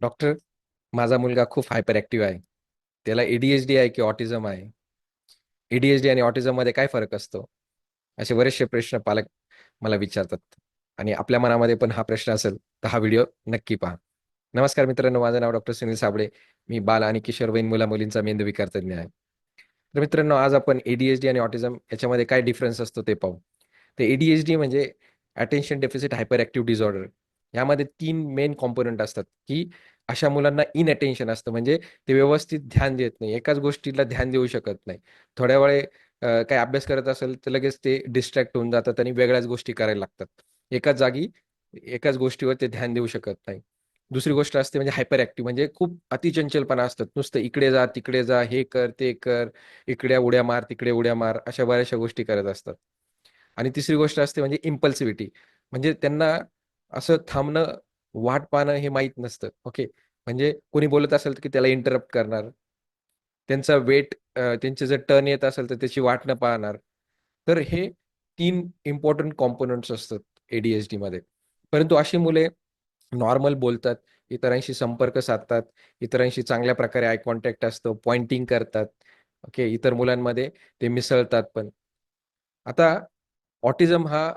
Doctor माझा मुलगा खूप हायपर ऍक्टिव्ह आहे. त्याला एडीएचडी आहे की ऑटिझम आहे. एडीएचडी आणि ऑटिझममध्ये काय फरक असतो? असे बरेचसे प्रश्न पालक मला विचारतात. आणि आपल्या मनामध्ये पण हा प्रश्न असेल तर हा व्हिडिओ नक्की पहा. नमस्कार मित्रांनो माझं नाव डॉक्टर सुनील साबळे. मी बाल आणि किशोरवयीन मुला मुलींचा मेंदू विकार तज्ञ आहे. तर मित्रांनो आज आपण एडीएचडी आणि ऑटिझम याच्यामध्ये काय डिफरन्स असतो ते पाहू. तर एडीएचडी म्हणजे attention deficit hyperactive disorder यामध्ये तीन मेन कॉम्पोनंट असतात की अशा मुलांना इन अटेन्शन असतं. म्हणजे ते व्यवस्थित ध्यान देत नाही. एकाच गोष्टीला ध्यान देऊ शकत नाही. थोड्या वेळे काही अभ्यास करत असेल तर लगेच ते डिस्ट्रॅक्ट होऊन जातात आणि वेगळ्याच गोष्टी करायला लागतात. एकाच जागी एकाच गोष्टीवर ते ध्यान देऊ शकत नाही. दुसरी गोष्ट असते म्हणजे हायपर ऍक्टिव्ह म्हणजे खूप अतिचंचलपणा असतात. नुसतं इकडे जा तिकडे जा हे कर ते कर इकडे उड्या मार तिकडे उड्या मार अशा बऱ्याचशा गोष्टी करत असतात. आणि तिसरी गोष्ट असते म्हणजे इम्पल्सिव्हिटी म्हणजे त्यांना असं थांबणं वाट पाहणं हे माहीत नसतं. ओके म्हणजे कोणी बोलत असेल की त्याला इंटरप्ट करणार. त्यांचा वेट त्यांचे जर टर्न येत असेल तर त्याची वाट न पाहणार. तर हे तीन इम्पॉर्टंट कॉम्पोनंट्स असतात एडीएसडी मध्ये. परंतु अशी मुले नॉर्मल बोलतात इतरांशी संपर्क साधतात इतरांशी चांगल्या प्रकारे आय कॉन्टॅक्ट असतं पॉइंटिंग करतात. ओके इतर मुलांमध्ये ते मिसळतात पण. आता ऑटिझम हा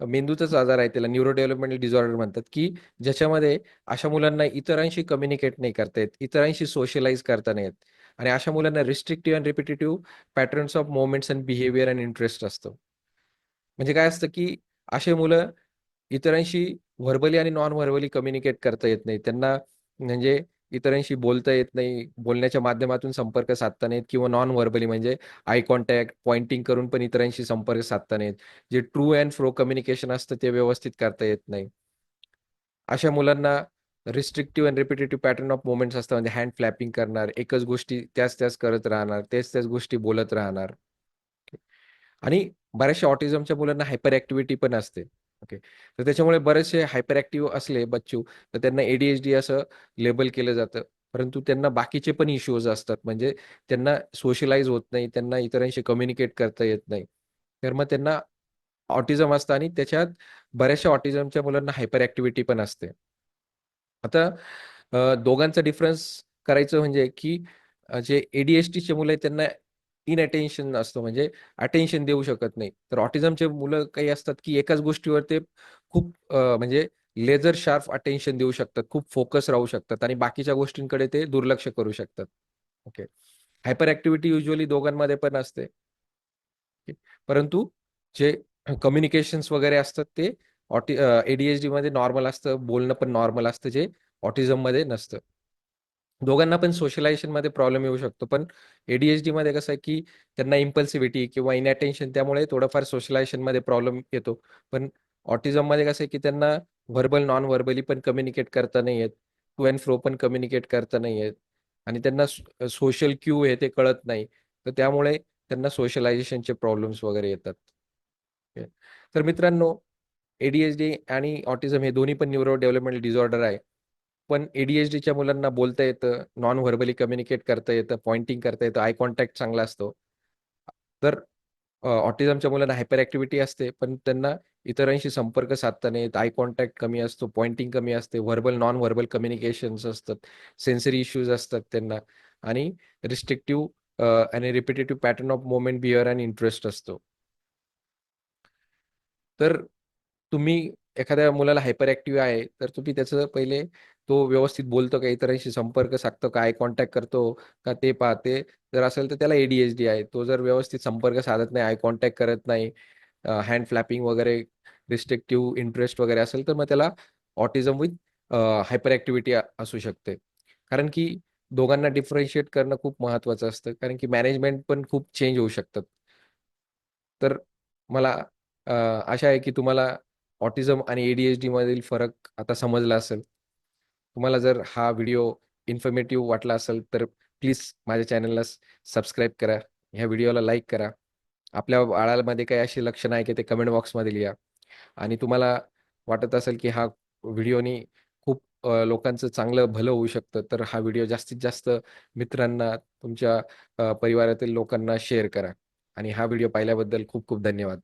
मेंदूचाच आजार आहे त्याला न्यूरो डेव्हलपमेंटल डिझॉर्डर म्हणतात की ज्याच्यामध्ये अशा मुलांना इतरांशी कम्युनिकेट नाही करता येत इतरांशी सोशलाइज करता नाही येत. आणि अशा मुलांना restrictive and repetitive patterns of moments and behaviour and interest असतो. म्हणजे काय असतं की असे मुलं इतरांशी व्हर्बली आणि नॉन व्हर्बली कम्युनिकेट करता येत नाही. त्यांना म्हणजे इतरांशी बोलता येत नाही बोलण्याच्या माध्यमातून संपर्क साधता नाहीत किंवा नॉन व्हर्बली म्हणजे आय कॉन्टॅक्ट पॉइंटिंग करून पण इतरांशी संपर्क साधता नाहीत. जे ट्रू अँड फ्रो कम्युनिकेशन असतं ते व्यवस्थित करता येत नाही. अशा मुलांना restrictive and repetitive pattern of movements असतात म्हणजे हँड फ्लॅपिंग करणार एकच गोष्टी त्याच त्याच करत राहणार तेच त्याच गोष्टी बोलत राहणार. आणि बऱ्याचशा ऑटिझमच्या मुलांना हायपर ऍक्टिव्हिटी पण असते. ओके. तर त्याच्यामुळे बरेचसे हायपर ऍक्टिव्ह असले बच्चू तर त्यांना एडीएचडी असं लेबल केलं जातं. परंतु त्यांना बाकीचे पण इश्यूज असतात. म्हणजे त्यांना सोशलाइज होत नाही त्यांना इतरांशी कम्युनिकेट करता येत नाही. तर मग त्यांना ऑटिझम असतं आणि त्याच्यात बऱ्याचशा ऑटिझमच्या मुलांना हायपर ऍक्टिव्हिटी पण असते. आता दोघांचा डिफरन्स करायचं म्हणजे की जे एडीएसटीचे मुलं आहेत त्यांना इन अटेन्शन असतो. म्हणजे अटेन्शन देऊ शकत नाही. तर ऑटिझमचे मुलं काही असतात की एकाच गोष्टीवर ते खूप म्हणजे लेझर शार्प अटेन्शन देऊ शकतात. खूप फोकस राहू शकतात आणि बाकीच्या गोष्टींकडे ते दुर्लक्ष करू शकतात. ओके हायपर ऍक्टिव्हिटी युजली दोघांमध्ये पण असते. परंतु जे कम्युनिकेशन्स वगैरे असतात ते ऑटि एडीएचडी मध्ये नॉर्मल असतं. बोलणं पण नॉर्मल असतं. जे ऑटिझममध्ये नसतं. दोघांना पण सोशलायझेशनमध्ये प्रॉब्लेम येऊ शकतो. पण एडीएचडी मध्ये कसं आहे की त्यांना इम्पल्सिव्हिटी किंवा इनअटेन्शन त्यामुळे थोडंफार सोशलायझेशनमध्ये प्रॉब्लेम येतो. पण ऑटिझममध्ये कसं आहे की त्यांना व्हर्बल नॉन व्हर्बली पण कम्युनिकेट करता नाही येत. टू अँड फ्रो पण कम्युनिकेट करता नाही येत. आणि त्यांना सोशल क्यू हे ते कळत नाही. तर त्यामुळे त्यांना सोशलायझेशनचे प्रॉब्लेम्स वगैरे येतात. तर मित्रांनो एडीएचडी आणि ऑटिझम हे दोन्ही पण न्यूरो डेव्हलपमेंटल डिझॉर्डर आहे. पण एडीएचडीच्या मुलांना बोलता येतं नॉन व्हर्बली कम्युनिकेट करता येतं पॉइंटिंग करता येतं आय कॉन्टॅक्ट चांगला असतो. तर ऑटिझमच्या मुलांना हायपर ऍक्टिव्हिटी असते पण त्यांना इतरांशी संपर्क साधता नाही आय कॉन्टॅक्ट कमी असतो पॉइंटिंग कमी असते व्हर्बल नॉन व्हर्बल कम्युनिकेशन्स असतात सेन्सरी इश्यूज असतात त्यांना. आणि रिस्ट्रिक्टिव्ह आणि repetitive pattern of movement behaviour and interest असतो. तर तुम्ही एखाद्या मुलाला हायपर ऍक्टिव्ह आहे तर तुम्ही त्याचं पहिले तो व्यवस्थित बोलतो का इतरांशी संपर्क साधतो का आय कॉन्टॅक्ट करतो का ते पाहते. जर असेल तर त्याला एडीएचडी आहे. तो जर व्यवस्थित संपर्क साधत नाही आय कॉन्टॅक्ट करत नाही हँड फ्लॅपिंग वगैरे रिस्ट्रिक्टिव्ह इंटरेस्ट वगैरे असेल तर मग त्याला ऑटिझम विथ हायपर ऍक्टिव्हिटी असू शकते. कारण की दोघांना डिफरन्शिएट करणं खूप महत्वाचं असतं. कारण की मॅनेजमेंट पण खूप चेंज होऊ शकतात. तर मला आशा आहे की तुम्हाला ऑटिझम आणि एडीएचडी मधील फरक आता समजला असेल. तुम्हाला जर हा व्हिडिओ इन्फॉर्मेटिव्ह वाटला असेल तर प्लीज माझ्या चॅनलला सबस्क्राईब करा ह्या व्हिडिओला लाईक करा. आपल्या बाळामध्ये काही अशी लक्षणं आहे की ते कमेंट बॉक्समध्ये लिहा. आणि तुम्हाला वाटत असेल की हा व्हिडिओनी खूप लोकांचं चांगलं भलं होऊ शकतं तर हा व्हिडिओ जास्तीत जास्त मित्रांना तुमच्या परिवारातील लोकांना शेअर करा. आणि हा व्हिडिओ पाहिल्याबद्दल खूप खूप धन्यवाद.